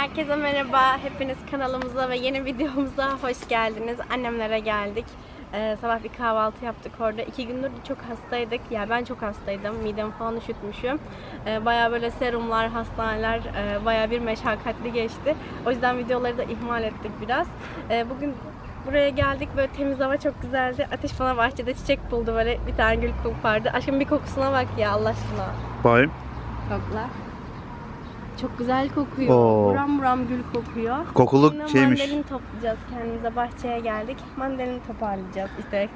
Herkese merhaba. Hepiniz kanalımıza ve yeni videomuza hoş geldiniz. Annemlere geldik. Ee, sabah bir kahvaltı yaptık orada. İki gündür çok hastaydık. Ya ben çok hastaydım. Midemi falan üşütmüşüm. Ee, baya böyle serumlar, hastaneler e, baya bir meşakkatli geçti. O yüzden videoları da ihmal ettik biraz. Ee, bugün buraya geldik. Böyle temiz hava çok güzeldi. Ateş bana bahçede çiçek buldu. Böyle bir tane gül kopardı. Aşkım bir kokusuna bak ya Allah aşkına. Bayım. Kokla. Çok güzel kokuyor. Oo. Buram buram gül kokuyor. Kokuluk Şimdi şeymiş. mandalin toplayacağız kendimize. Bahçeye geldik. Mandalini toparlayacağız. İşte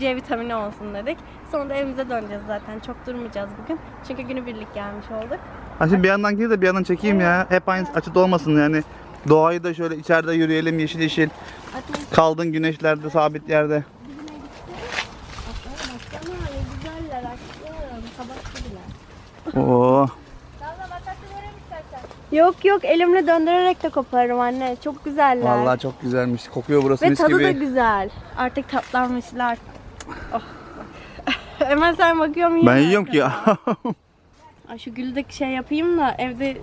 C vitamini olsun dedik. Sonra da evimize döneceğiz zaten. Çok durmayacağız bugün. Çünkü günübirlik gelmiş olduk. Ha şimdi bir yandan gir de bir yandan çekeyim ya. Hep aynı açıda olmasın yani. Doğayı da şöyle içeride yürüyelim yeşil yeşil. Kaldın güneşlerde sabit yerde. dibine gitti. Baksana ne güzeller aşkım. Kabak gibiler. Oo. Yok yok elimle döndürerek de koparırım anne. Çok güzeller. Vallahi çok güzelmiş. Kokuyor burası Ve mis tadı da güzel. Artık tatlanmışlar. Oh. Hemen sen bakıyor musun? Ben yiyorum ki ya. Ay şu gülü de şey yapayım da evde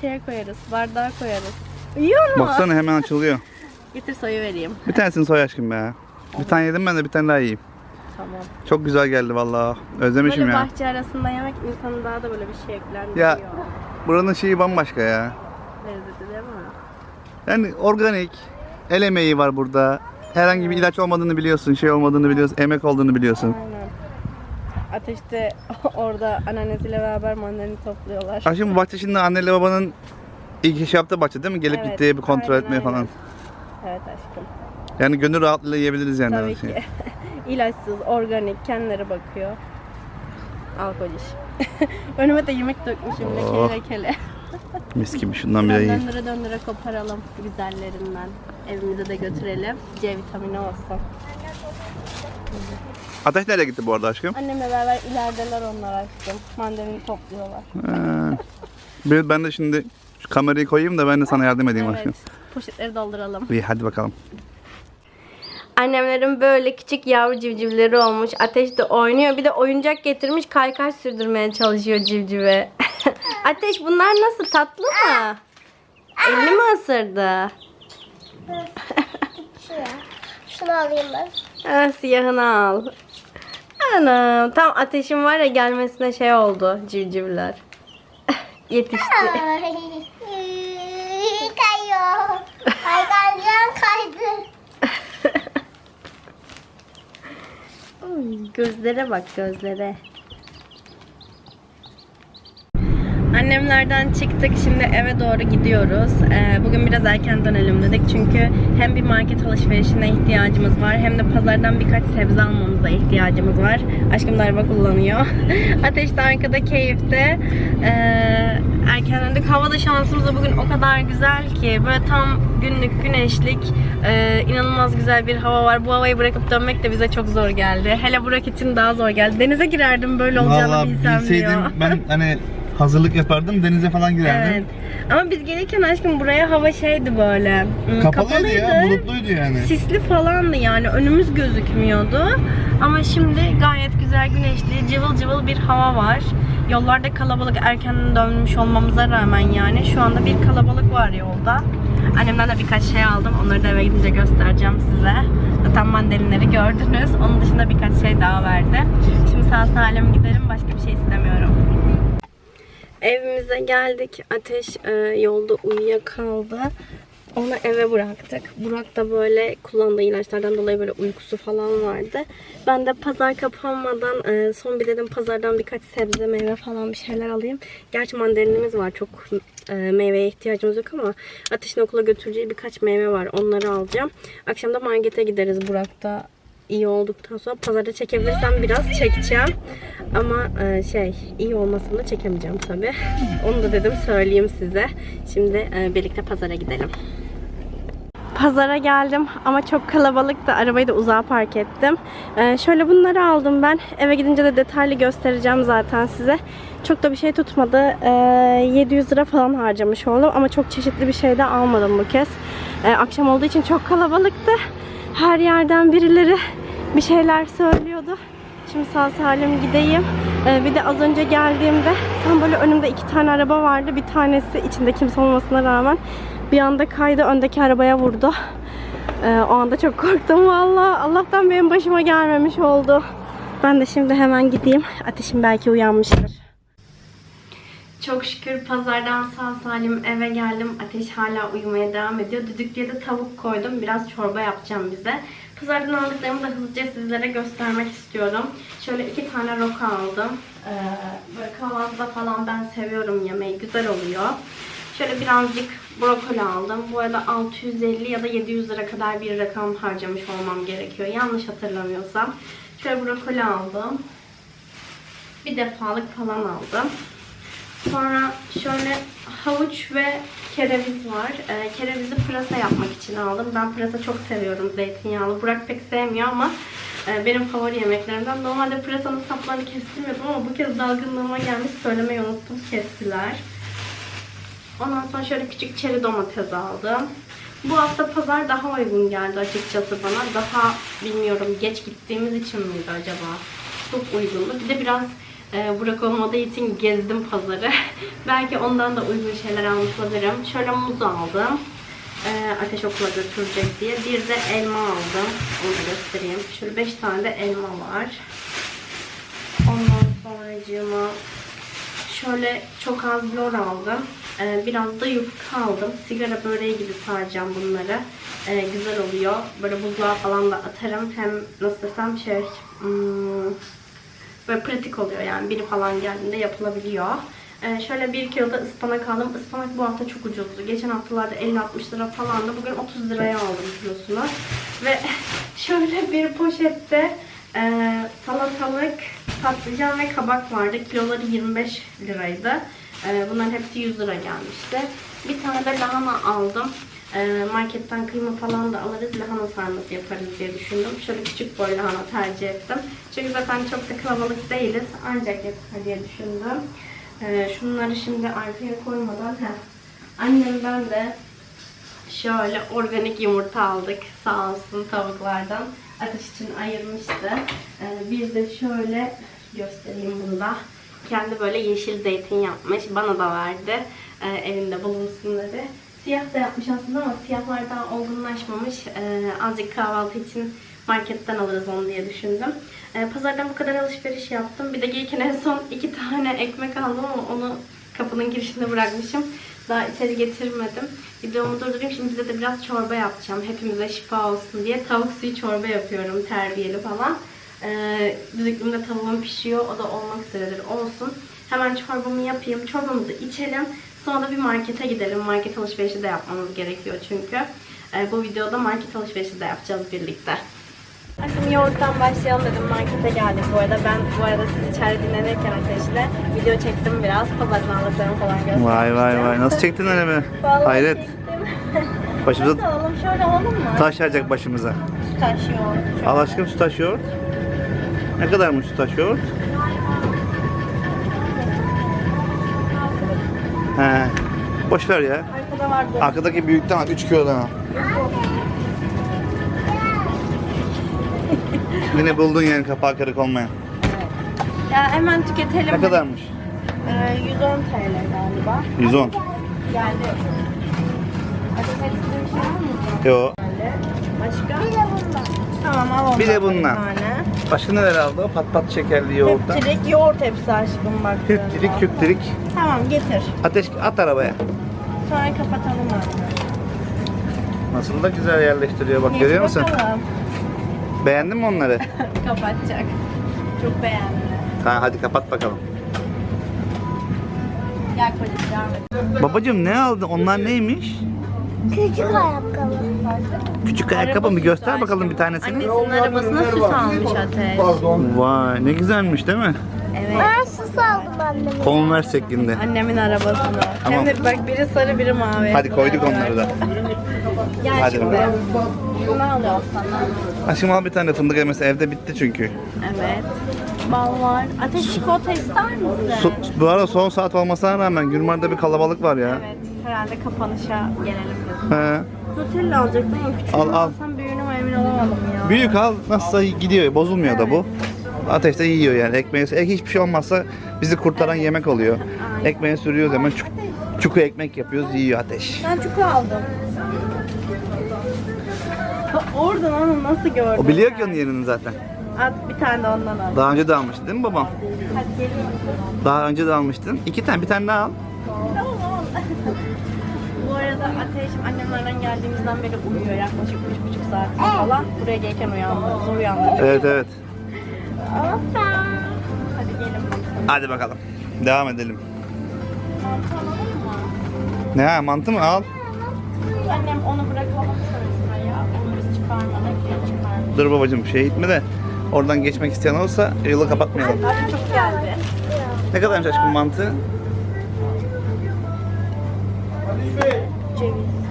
şeye koyarız. Bardağa koyarız. Yiyor mu? Baksana hemen açılıyor. Getir soyu vereyim. Bir tanesini soy aşkım be. Bir tane yedim ben de bir tane daha yiyeyim. Tamam. Çok güzel geldi vallahi. Özlemişim Böyle ya. bahçe arasında yemek insanı daha da böyle bir şey eklendiriyor. Ya. Buranın şeyi bambaşka ya. Lezzeti değil mi? Yani organik. El emeği var burada. Herhangi bir ilaç olmadığını biliyorsun, şey olmadığını biliyorsun, emek olduğunu biliyorsun. Aynen. Ateşte orada anneannesiyle beraber mandalini topluyorlar. Aşkım bu bahçe şimdi anneyle babanın ilk iş yaptığı bahçe değil mi? Gelip Evet, gittiği bir kontrol aynen, etmeye aynen. falan. Evet aşkım. Yani gönül rahatlığıyla yiyebiliriz yani. Tabii ki. İlaçsız, organik, kendileri bakıyor. Alkol iş. Önüme de yemek dökmüşüm Oh. lekele lekele. Mis gibi şundan bir yiyeyim. Döndüre döndüre koparalım güzellerinden. Evimize de götürelim. C vitamini olsun. Ateş nereye gitti bu arada aşkım? Annemle beraber ilerideler onlar aşkım. Mandalini topluyorlar. Ee, bir- ben de şimdi şu kamerayı koyayım da ben de sana yardım edeyim aşkım. Evet. Poşetleri dolduralım. İyi hadi bakalım. Annemlerin böyle küçük yavru civcivleri olmuş. Ateş de oynuyor. Bir de oyuncak getirmiş. Kaykay sürdürmeye çalışıyor civcive. Ateş bunlar nasıl? Tatlı mı? Elini mi ısırdı? Şunu alayım ben. Ha, siyahını al. Anam tam ateşin var ya gelmesine şey oldu civcivler. Yetişti. Ay. Kayıyor. Ay kaydıran kaydı. Gözlere bak gözlere. Annemlerden çıktık şimdi eve doğru gidiyoruz. Ee, bugün biraz erken dönelim dedik çünkü hem bir market alışverişine ihtiyacımız var hem de pazardan birkaç sebze almamıza ihtiyacımız var. Aşkım da kullanıyor. Ateş de arkada keyifte. Ee, erken döndük. Hava da şansımız da bugün o kadar güzel ki böyle tam günlük güneşlik e, inanılmaz güzel bir hava var. Bu havayı bırakıp dönmek de bize çok zor geldi. Hele Burak için daha zor geldi. Denize girerdim böyle olacağını Vallahi bilsem bilseydim diyor. ben hani hazırlık yapardım denize falan girerdim. Evet. Ama biz gelirken aşkım buraya hava şeydi böyle. hmm, Kapalıydı ya, bulutluydu yani. Sisli falandı yani önümüz gözükmüyordu. Ama şimdi gayet güzel güneşli cıvıl cıvıl bir hava var. Yollarda kalabalık erken dönmüş olmamıza rağmen yani şu anda bir kalabalık var yolda. Annemden de birkaç şey aldım. Onları da eve gidince göstereceğim size. Zaten mandalinleri gördünüz. Onun dışında birkaç şey daha verdi. Şimdi sağ salim gidelim. Başka bir şey istemiyorum. Evimize geldik. Ateş e, yolda uyuyakaldı. Onu eve bıraktık. Burak da böyle kullandığı ilaçlardan dolayı böyle uykusu falan vardı. Ben de pazar kapanmadan e, son bir dedim pazardan birkaç sebze meyve falan bir şeyler alayım. Gerçi mandalinimiz var. Çok e, meyveye ihtiyacımız yok ama Ateş'in okula götüreceği birkaç meyve var. Onları alacağım. Akşam da markete gideriz. Burak da iyi olduktan sonra pazarda çekebilirsem biraz çekeceğim. Ama e, şey iyi olmasını çekemeyeceğim tabi. Onu da dedim söyleyeyim size. Şimdi e, birlikte pazara gidelim. Pazara geldim ama çok kalabalıktı. Arabayı da uzağa park ettim. E, şöyle bunları aldım ben. Eve gidince de detaylı göstereceğim zaten size. Çok da bir şey tutmadı. E, 700 lira falan harcamış oldum ama çok çeşitli bir şey de almadım bu kez. E, akşam olduğu için çok kalabalıktı. Her yerden birileri bir şeyler söylüyordu. Şimdi sağ salim gideyim. Ee, bir de az önce geldiğimde tam böyle önümde iki tane araba vardı. Bir tanesi içinde kimse olmasına rağmen Bir anda kaydı öndeki arabaya vurdu. Ee, o anda çok korktum valla. Allah'tan benim başıma gelmemiş oldu. Ben de şimdi hemen gideyim. Ateşim belki uyanmıştır. Çok şükür pazardan sağ salim eve geldim. Ateş hala uyumaya devam ediyor. Düdüklüye de tavuk koydum. Biraz çorba yapacağım bize. Pazardan aldıklarımı da hızlıca sizlere göstermek istiyorum. Şöyle iki tane roka aldım. Ee, böyle kahvaltıda falan ben seviyorum yemeği. Güzel oluyor. Şöyle birazcık brokoli aldım. Bu arada 650 ya da 700 lira kadar bir rakam harcamış olmam gerekiyor. Yanlış hatırlamıyorsam. Şöyle brokoli aldım. Bir defalık falan aldım. Sonra şöyle havuç ve kereviz var. Ee, kerevizi pırasa yapmak için aldım. Ben pırasa çok seviyorum zeytinyağlı. Burak pek sevmiyor ama e, benim favori yemeklerimden. Normalde pırasanın saplarını kestirmiyordum ama bu kez dalgınlığıma gelmiş söylemeyi unuttum. Kestiler. Ondan sonra şöyle küçük çeri domates aldım. Bu hafta pazar daha uygun geldi açıkçası bana. Daha bilmiyorum geç gittiğimiz için miydi acaba? Çok uygundu. Bir de biraz e, Burak olmadığı için gezdim pazarı. Belki ondan da uygun şeyler almış. Şöyle muz aldım. E, ateş okula götürecek diye. Bir de elma aldım. Onu da göstereyim. Şöyle 5 tane de elma var. Ondan sonra Şöyle çok az lor aldım. Ee, biraz da yufka aldım. Sigara böreği gibi saracağım bunları. Ee, güzel oluyor. Böyle buzluğa falan da atarım. Hem nasıl desem şey hmm, böyle pratik oluyor yani. Biri falan geldiğinde yapılabiliyor. Ee, şöyle bir kilo da ıspanak aldım. Ispanak bu hafta çok ucuzdu. Geçen haftalarda 50-60 lira falandı. Bugün 30 liraya aldım kilosunu. Ve şöyle bir poşette e, salatalık, patlıcan ve kabak vardı. Kiloları 25 liraydı. E, bunların hepsi 100 lira gelmişti. Bir tane de lahana aldım. E, marketten kıyma falan da alırız. Lahana sarması yaparız diye düşündüm. Şöyle küçük boy lahana tercih ettim. Çünkü zaten çok da kalabalık değiliz. Ancak yeter diye düşündüm. E, şunları şimdi arkaya koymadan heh, annemden de Şöyle organik yumurta aldık. Sağ olsun tavuklardan. Ateş için ayırmıştı. Ee, bir de şöyle göstereyim bunu da. Kendi böyle yeşil zeytin yapmış. Bana da verdi. Ee, evinde bulunsun. Siyah da yapmış aslında ama siyahlar daha olgunlaşmamış. Ee, azıcık kahvaltı için marketten alırız onu diye düşündüm. Ee, pazardan bu kadar alışveriş yaptım. Bir de gelirken en son iki tane ekmek aldım ama onu kapının girişinde bırakmışım. Daha içeri getirmedim. Videomu durdurayım. Şimdi bize de biraz çorba yapacağım. Hepimize şifa olsun diye. Tavuk suyu çorba yapıyorum. Terbiyeli falan. Ee, düdüklümde tavuğum pişiyor. O da olmak üzeredir. Olsun. Hemen çorbamı yapayım. Çorbamızı içelim. Sonra da bir markete gidelim. Market alışverişi de yapmamız gerekiyor çünkü. Ee, bu videoda market alışverişi de yapacağız birlikte. Aşkım yoğurttan başlayalım dedim. Markete geldik bu arada. Ben bu arada sizi içeride dinlenirken ateşle video çektim biraz. Pazardan aldıklarımı falan göstermiştim. Vay vay vay. Nasıl çektin öyle mi? Hayret. Başımıza Nasıl alalım? Şöyle alalım mı? taş yağacak başımıza. Taş yoğurt. Şöyle. Al aşkım sütaş yoğurt. Ne kadarmış sütaş yoğurt? He. Boş ver ya. Arkada var bu. Arkadaki büyükten al. 3 kilodan al. Yine buldun yani kapağı kırık olmayan. Ya hemen tüketelim. Ne kadarmış? Ee, 110 TL galiba. 110. Geldi. Şey? Yo. Başka? Bir de bundan. Tamam al ondan. Bir de bundan. Bir tane. Başka neler aldı? o? Pat pat şekerli yoğurttan. Hüptirik yoğurt hepsi aşkım bak. Hüptirik hüptirik. Tamam getir. Ateş at arabaya. Sonra kapatalım abi. Nasıl da güzel yerleştiriyor bak Geç görüyor musun? bakalım. Beğendin mi onları? Kapatacak. Çok beğendim. Ha, hadi kapat bakalım. Gel kocacığım. Babacım ne aldın? Onlar neymiş? Küçük ayakkabı. Küçük ayakkabı mı? Göster bakalım bir tanesini. Annesinin arabasına süs almış Ateş. Vay ne güzelmiş değil mi? Evet. Ben sus aldım anneme. Converse şeklinde. Annemin arabasına. Tamam. Hem de bak biri sarı biri mavi. Hadi koyduk onları da. Gel Hadi şimdi. bakalım. Bunu alıyorum sana. Aşkım al bir tane fındık elması evde bitti çünkü. Evet. Bal var. Ateş çikolata ister misin? Su, bu arada son saat olmasına rağmen Gülmar'da bir kalabalık var ya. Evet. Herhalde kapanışa gelelim dedim. He. Nutella alacaktım ama küçüğünü Al, al. alsam büyüğünü mü emin olamadım ya. Büyük al nasılsa gidiyor bozulmuyor da bu. Ateşte yiyor yani ekmeği. Ek hiçbir şey olmazsa bizi kurtaran yemek oluyor. Ekmeğe sürüyoruz hemen çuk Çuku ekmek yapıyoruz, yiyor ateş. Ben çukur aldım. Oradan onu nasıl gördün? O biliyor ki onun yerini zaten. At bir tane de ondan al. Daha önce de almıştı değil mi babam? Hadi gelin. Daha önce de almıştın. İki tane, bir tane daha al. Bu arada ateşim annemlerden geldiğimizden beri uyuyor yaklaşık üç buçuk saat falan. Buraya gelirken uyandı. Zor uyandı. Evet evet. Hadi gelin bakalım. Hadi bakalım. Devam edelim. Ne ha, mantı mı? Al. Annem onu bırakalım şuraya. Onu biz çıkarmadık. Çıkarmadık. Dur babacığım şey gitme de oradan geçmek isteyen olursa yolu kapatmayalım. Abi çok geldi. Ne kadarmış aşkım mantı?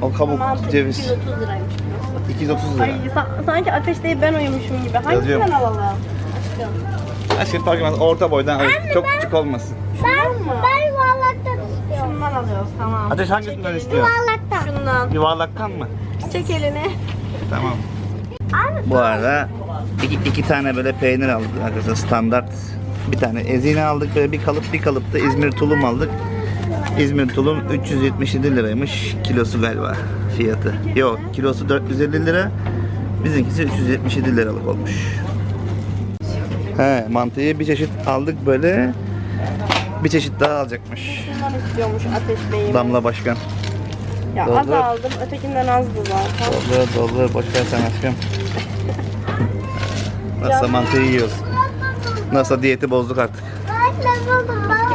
O kabuk, Mantı ceviz. 230 liraymış kilosu. 230 lira. Ay sa- sanki ateş değil ben uyumuşum gibi. Hangisinden Yazıyorum. alalım? Aşkım. Aşkım fark etmez. Orta boydan al. Çok küçük olmasın. Ben, ben yuvarlaktan istiyorum. Şundan alıyoruz tamam. Ateş hangisinden istiyor? Yuvarlaktan. Şundan. Yuvarlaktan mı? Çek elini. Tamam. Bu arada iki, iki tane böyle peynir aldık arkadaşlar standart. Bir tane ezine aldık böyle bir kalıp bir kalıp da İzmir tulum aldık. İzmir tulum 377 liraymış kilosu galiba fiyatı. Yok kilosu 450 lira. Bizimkisi 377 liralık olmuş. He mantıyı bir çeşit aldık böyle. Bir çeşit daha alacakmış. Şundan istiyormuş Ateş Bey'im. Damla Başkan. Ya az Doldur. aldım. Ötekinden azdı zaten. Doldur doldur boş ver sen aşkım. Nasıl mantıyı yiyoruz. Nasıl diyeti bozduk artık. anne buldum baba.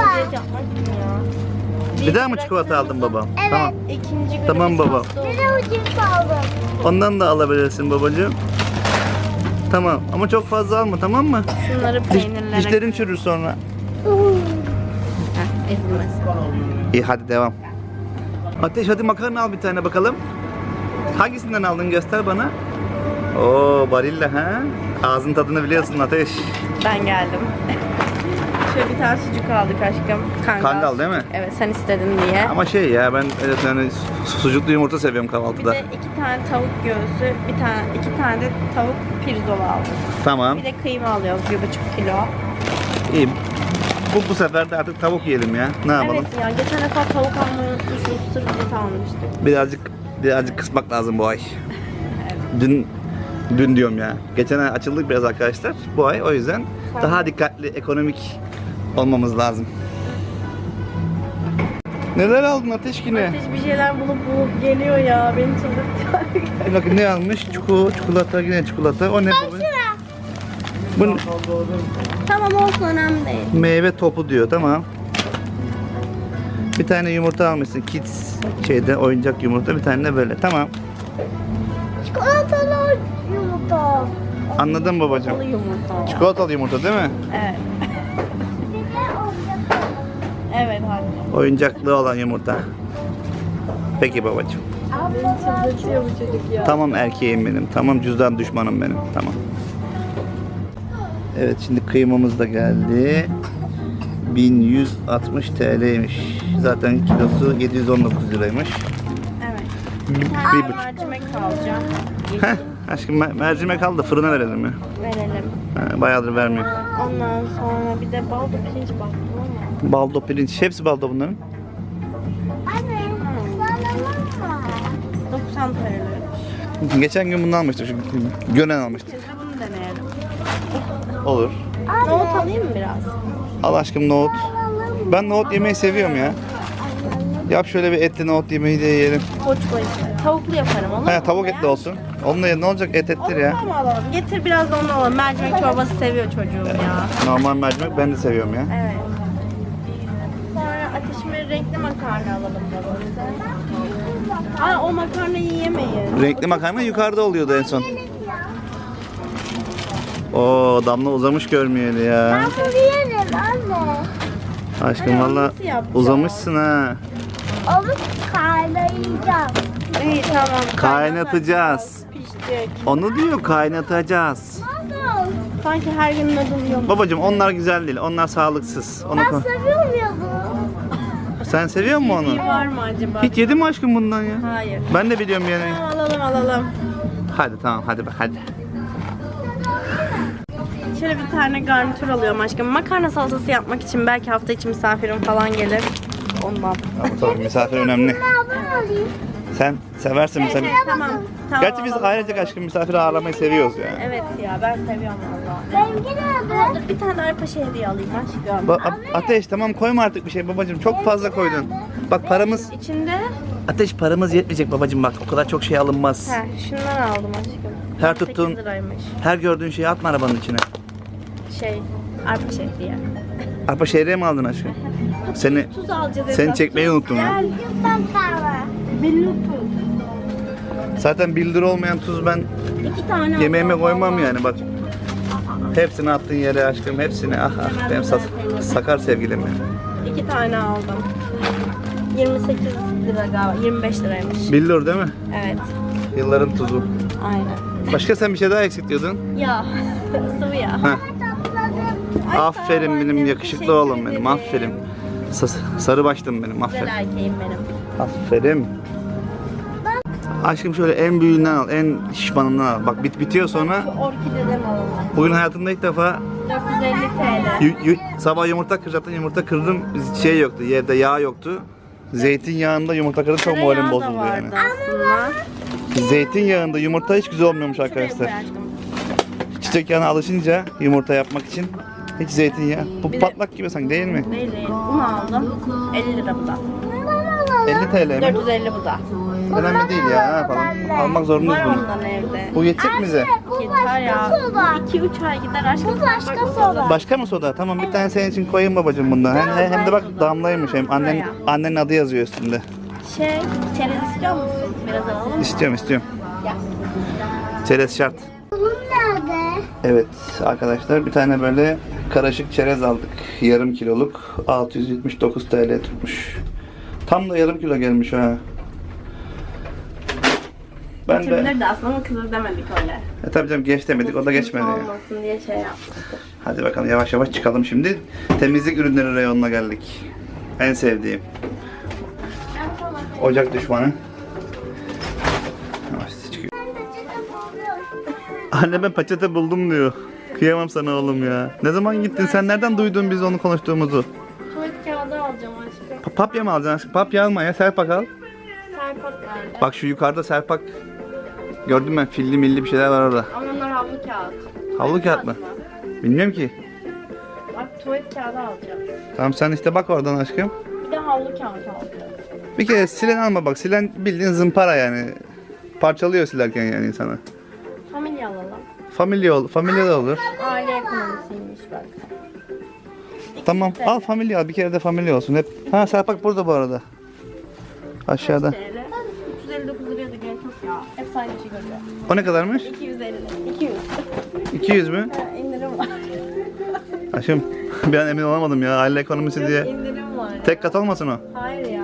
Bir daha mı çikolata aldın babam? Evet. Tamam. İkinci Tamam baba. hasta de ucuz aldım. Ondan da alabilirsin babacığım. Tamam ama çok fazla alma tamam mı? Şunları Diş, peynirlere... dişlerin çürür sonra. Heh, ezilmesin. İyi hadi devam. Ateş hadi makarna al bir tane bakalım. Hangisinden aldın göster bana. Oo Barilla ha? Ağzın tadını biliyorsun Ateş. Ben geldim. Şöyle bir tane sucuk aldık aşkım. Kangal. Kangal değil mi? Evet sen istedin diye. Ama şey ya ben evet, yani su- sucuklu yumurta seviyorum Bir kahvaltıda. de iki tane tavuk göğsü, bir tane iki tane de tavuk pirzola aldık. Tamam. Bir de kıyma alıyoruz bir buçuk kilo. İyi. Bu, bu sefer de artık tavuk yiyelim ya. Ne yapalım? Evet ya geçen defa tavuk almayı unutmuşuz. Sırf et almıştık. Birazcık birazcık kısmak lazım bu ay. Dün dün diyorum ya. Geçen ay açıldık biraz arkadaşlar. Bu ay o yüzden daha dikkatli, ekonomik olmamız lazım. Neler aldın Ateş yine? Ateş bir şeyler bulup bulup geliyor ya. Beni çıldırtacak. Bakın ne almış? Çuku, çikolata, yine çikolata. O ne bu? Bu ne? tamam olsun önemli değil. meyve topu diyor. Tamam. Bir tane yumurta almışsın. Kids şeyde oyuncak yumurta. Bir tane de böyle. Tamam. Çikolatalı yumurta. Anladım babacığım. Çikolatalı yumurta değil mi? Evet. Evet anne. Oyuncaklı olan yumurta. Peki babacığım. Abla Çıldırtıyor bu çocuk ya. Tamam erkeğim benim. Tamam cüzdan düşmanım benim. Tamam. Evet şimdi kıymamız da geldi. 1160 TL'ymiş. Zaten kilosu 719 liraymış. Evet. Bir Bir buçuk. mercimek alacağım. Heh, aşkım mer- mercimek al da fırına verelim ya. Verelim. Ha, bayağıdır vermiyor. Ondan sonra bir de baldo pirinç baktım ama. Baldo pirinç. Hepsi baldo bunların. Anne. Bana mı? 90 TL'ymiş. Geçen gün bunu almıştık. Şu Gönen almıştık. Biz de bunu deneyelim. Olur. Nohut alayım mı biraz? Al aşkım nohut. Ben nohut yemeyi seviyorum ya. Yap şöyle bir etli nohut yemeği de yiyelim. Koçba işte. Tavuklu yaparım onu. He tavuk etli olsun. Onunla ye- ne olacak et ettir ya. Onu alalım? Getir biraz da onu alalım. Mercimek çorbası seviyor çocuğum ya. Normal mercimek ben de seviyorum ya. Evet. Renkli makarna alalım babamıza. Aa o makarnayı yiyemeyiz. Renkli makarna yukarıda oluyordu en son. Oo damla uzamış görmeyeli ya. Ben bunu yerim anne. Aşkım valla nasıl yapacağız? uzamışsın ha. Onu kaynayacağım. İyi tamam. Kaynatacağız. Pişecek. Onu diyor kaynatacağız. Baba. Sanki her gün yiyorum. Babacım onlar güzel değil. Onlar sağlıksız. Onu Ben ko- seviyor muyum? Sen seviyor musun İyi onu? var mı acaba? Hiç yedin mi aşkım bundan ya? Hayır. Ben de biliyorum yani. Tamam alalım alalım. Hadi tamam hadi bak hadi. Şöyle bir tane garnitür alıyorum aşkım. Makarna salatası yapmak için belki hafta içi misafirim falan gelir. ondan. Ama tabii misafir önemli. Ben alayım. Sen seversin misafir. Tamam. tamam Gerçi biz ailecek aşkım misafir ağırlamayı seviyoruz yani. Evet ya ben seviyorum valla. Benimki nerede? Dur bir tane arpa hediye alayım aşkım. Ba- A- ateş tamam koyma artık bir şey babacığım çok fazla koydun. Bak paramız İçinde ateş paramız yetmeyecek babacığım bak o kadar çok şey alınmaz. he, şundan aldım aşkım. Her 8 tuttuğun liraymış. her gördüğün şeyi atma arabanın içine. Şey arpa şehriye. Arpa şehriye mi aldın aşkım? Seni Tuz alacağız. seni çekmeyi unuttum. Ben yufkan kahve. Belli tuz. Zaten 1 lira olmayan tuz ben İki tane yemeğime koymam yani bak. Hepsini attığın yere aşkım hepsini ah ah benim sa- sakar sevgilim benim. İki tane aldım. 28 lira galiba. 25 liraymış. 1 lira değil mi? Evet. Yılların tuzu. Aynen. Başka sen bir şey daha eksik diyordun. Ya. Sıvı ya. Heh. Aferin benim annem, yakışıklı teşekkür oğlum benim. ederim. Aferin. Sa- sarı başlım benim. Aferin. Güzel erkeğim benim. Aferin. Aşkım şöyle en büyüğünden al, en şişmanından al. Bak bit bitiyor sonra. Orkideden alalım. Bugün hayatımda ilk defa 450 TL. yu- yu- sabah yumurta kıracaktım. Yumurta kırdım. Şey yoktu. Evde yağ yoktu. Zeytinyağında yumurta kırdım çok moralim Tereyağı da bozuldu yani. vardı aslında. Zeytinyağında yumurta hiç güzel olmuyormuş Şuraya arkadaşlar. Çiçek yağına alışınca yumurta yapmak için hiç zeytinyağı. Bu Bir de- patlak gibi sanki değil mi? Değil değil. Un aldım. 50 lira bu da. 50 TL mi? 450 bu da. Önemli değil ya. Yapalım? Almak zorundayız Var bunu. ondan evde. Bu yetecek mi bize? Yeter ya. soda. 2-3 ay gider aşkım. Bu başka soda. Başka mı soda? Tamam bir tane senin için koyayım babacığım bundan. Hem, hem de bak damlaymış hem annen annenin adı yazıyor üstünde. Şey, çerez istiyor musun? Biraz alalım mı? İstiyorum istiyorum. Gel. Çerez şart. Bunun nerede? Evet arkadaşlar bir tane böyle karışık çerez aldık. Yarım kiloluk 679 TL tutmuş. Tam da yarım kilo gelmiş ha. Ben de Geçebilirdi aslında ama demedik öyle. e, tabii canım geç demedik o da geçmedi. ya. Olmasın diye şey yapmıştık. Hadi bakalım yavaş yavaş çıkalım şimdi. Temizlik ürünleri reyonuna geldik. En sevdiğim. Ocak düşmanı. Yavaş çıkıyor. Anne ben peçete buldum diyor. Kıyamam sana oğlum ya. Ne zaman gittin? Sen nereden duydun biz onu konuştuğumuzu? Pa- papya mı alacaksın? Papya alma ya. Serpak al. Serpak nerede? Bak şu yukarıda serpak. Gördüm ben filli milli bir şeyler var orada. Ama onlar havlu kağıt. Havlu kağıt mı? Bilmiyorum ki. Bak tuvalet kağıdı alacağım. Tamam sen işte bak oradan aşkım. Bir de havlu kağıt alacağım. Bir kere silen alma bak. Silen bildiğin zımpara yani. Parçalıyor silerken yani insanı. Familya alalım. Familya ol, familya da olur. Aile ekonomisiymiş bak. Tamam al familya al. Bir kere de familya olsun. Hep. Ha serpak burada bu arada. Aşağıda. TL. 359 liraya da gerek yok ya. Hep aynı şey görüyor. O ne kadarmış? 250. 200. 200 mü? Ha, indirim var. Aşkım bir an emin olamadım ya. Aile ekonomisi Yok diye. indirim var. Tek kat olmasın o. Hayır ya.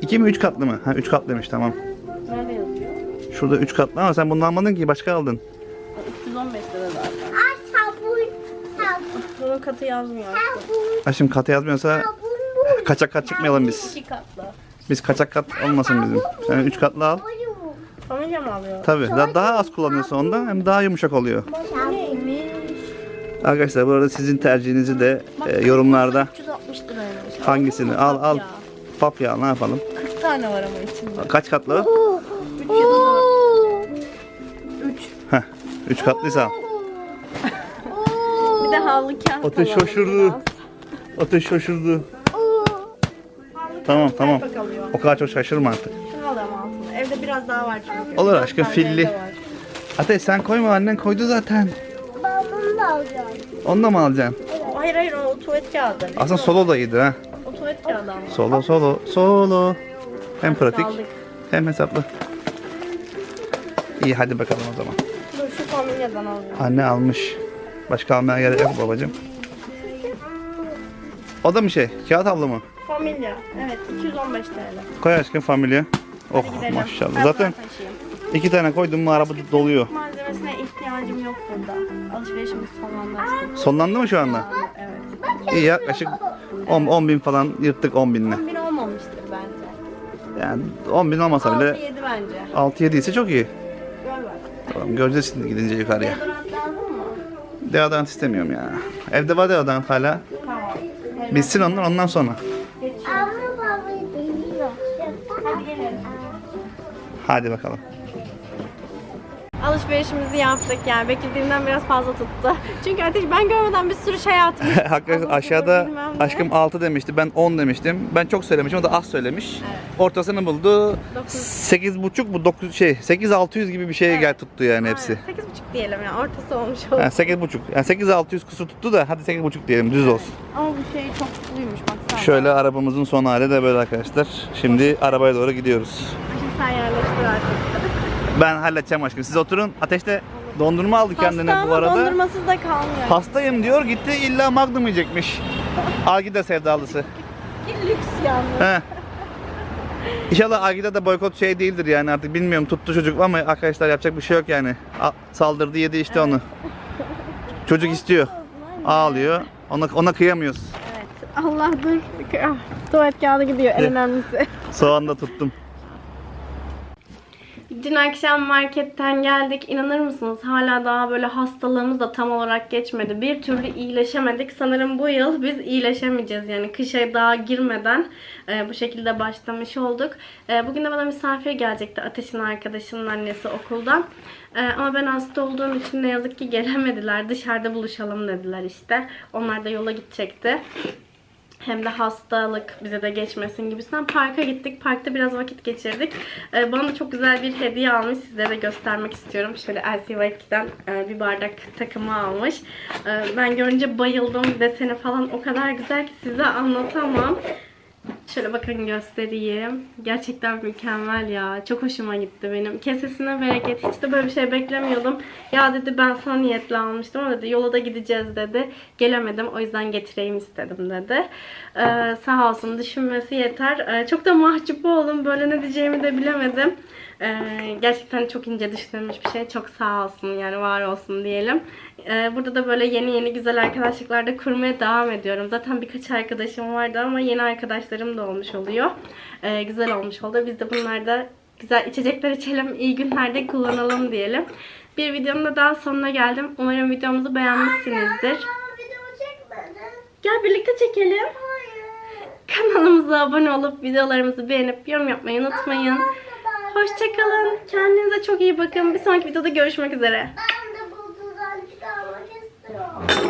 2 mi 3 katlı mı? Ha 3 katlıymış tamam. Nerede yazıyor? Şurada 3 katlı ama sen bunu almadın ki başka aldın. 315 lira zaten. Bunun katı yazmıyor. Sabun. Aşkım katı yazmıyorsa kaçak kat çıkmayalım biz. İki katlı. Biz kaçak kat olmasın bizim. Sen 3 katlı al. Familya mı alıyor? Tabii da- daha az kullanıyorsun ondan hem daha yumuşak oluyor. Arkadaşlar bu arada sizin tercihinizi de e, yorumlarda 360 liraymış. hangisini al al. Ya. Papya al ne yapalım? 40 tane var ama içinde. Kaç katlı? 3 ya da 4. 3. Heh 3 katlıysa al. Havlu kağıt Ateş alalım şaşırdı. biraz. Ateş şaşırdı. Tamam tamam. O kadar çok şaşırma artık. Şunu alalım altına. Evde biraz daha var çünkü. Olur aşkım, filli. evde var. Ateş sen koyma annen koydu zaten. Ben bunu da alacağım. Onu da mı alacaksın? Hayır hayır o tuvalet kağıdı. Aslında solo da iyidir ha. O tuvalet kağıdı ama. Solo solo solo. Hem pratik Aldık. hem hesaplı. İyi hadi bakalım o zaman. Dur şu familyadan alıyorum. Anne almış. Başka almaya gerek yok babacığım. O da mı şey? Kağıt havlu mu? Familya. Evet 215 TL. Koy aşkım familya. Oh gidelim. maşallah. Ben Zaten taşıyayım. iki tane koydum mu araba doluyor. Malzemesine ihtiyacım yok burada. Alışverişimiz sonlandı. Sonlandı mı şu anda? Evet. İyi yaklaşık 10, 10 bin falan yırttık 10 binle. 10 bin olmamıştır bence. Yani 10 bin olmasa bile 6-7 bence. 6-7 ise çok iyi. Gör bak. Tamam göreceğiz şimdi gidince yukarıya deodorant istemiyorum ya. Evde var deodorant hala. Bitsin onlar ondan sonra. Hadi bakalım. Alışverişimizi yaptık yani beklediğimden biraz fazla tuttu. Çünkü Ateş ben görmeden bir sürü şey atmış. Hakikaten aşağıda cubur bilmem ne. aşkım 6 demişti. Ben 10 demiştim. Ben çok söylemişim. O da az söylemiş. Ortasını buldu. Dokuz. 8,5 bu 9 şey 8600 gibi bir şeye gel tuttu yani hepsi. Aynen, 8,5 diyelim ya ortası olmuş oldu. Yani 8,5. Yani 8600 kusur tuttu da hadi 8,5 diyelim düz olsun. Ama bu şey çok tutluymuş baksana. Şöyle arabamızın son hali de böyle arkadaşlar. Şimdi arabaya doğru gidiyoruz. Şimdi sen yerleştir artık. Ben halledeceğim aşkım. Siz oturun. Ateşte dondurma aldı kendine Hasta bu ama arada. dondurmasız da kalmıyor. Hastayım diyor. Gitti illa Magnum yiyecekmiş. Algida sevdalısı. Lüks yalnız. He. İnşallah Algida da boykot şey değildir yani artık bilmiyorum tuttu çocuk ama arkadaşlar yapacak bir şey yok yani. A- saldırdı yedi işte onu. Çocuk istiyor. Ağlıyor. Ona ona kıyamıyoruz. Evet. Allah dur. Ah, Tuvalet kağıdı gidiyor en Ne? önemlisi. Soğanla tuttum. Dün akşam marketten geldik. İnanır mısınız? Hala daha böyle hastalığımız da tam olarak geçmedi. Bir türlü iyileşemedik. Sanırım bu yıl biz iyileşemeyeceğiz. Yani kışa daha girmeden e, bu şekilde başlamış olduk. E, bugün de bana misafir gelecekti. Ateş'in arkadaşının annesi okuldan. E, ama ben hasta olduğum için ne yazık ki gelemediler. Dışarıda buluşalım dediler işte. Onlar da yola gidecekti. Hem de hastalık bize de geçmesin gibisinden parka gittik. Parkta biraz vakit geçirdik. Ee, bana da çok güzel bir hediye almış. Size de göstermek istiyorum. Şöyle LCY2'den e, bir bardak takımı almış. Ee, ben görünce bayıldım. Deseni falan o kadar güzel ki size anlatamam. Şöyle bakın göstereyim. Gerçekten mükemmel ya. Çok hoşuma gitti benim. Kesesine bereket. Hiç de böyle bir şey beklemiyordum. Ya dedi ben sana niyetle almıştım ama dedi yola da gideceğiz dedi. Gelemedim o yüzden getireyim istedim dedi. Ee, sağ olsun düşünmesi yeter. Ee, çok da mahcup oldum. Böyle ne diyeceğimi de bilemedim. Ee, gerçekten çok ince düşünülmüş bir şey. Çok sağ olsun yani var olsun diyelim. Ee, burada da böyle yeni yeni güzel arkadaşlıklar da kurmaya devam ediyorum. Zaten birkaç arkadaşım vardı ama yeni arkadaşlarım da olmuş oluyor. Ee, güzel olmuş oldu. Biz de bunlarda güzel içecekler içelim, iyi günlerde kullanalım diyelim. Bir videonun da daha sonuna geldim. Umarım videomuzu beğenmişsinizdir. Gel birlikte çekelim. Kanalımıza abone olup videolarımızı beğenip yorum yapmayı unutmayın. Hoşçakalın. Kendinize çok iyi bakın. Bir sonraki videoda görüşmek üzere. Ben de buldudan çıkarmak istiyorum.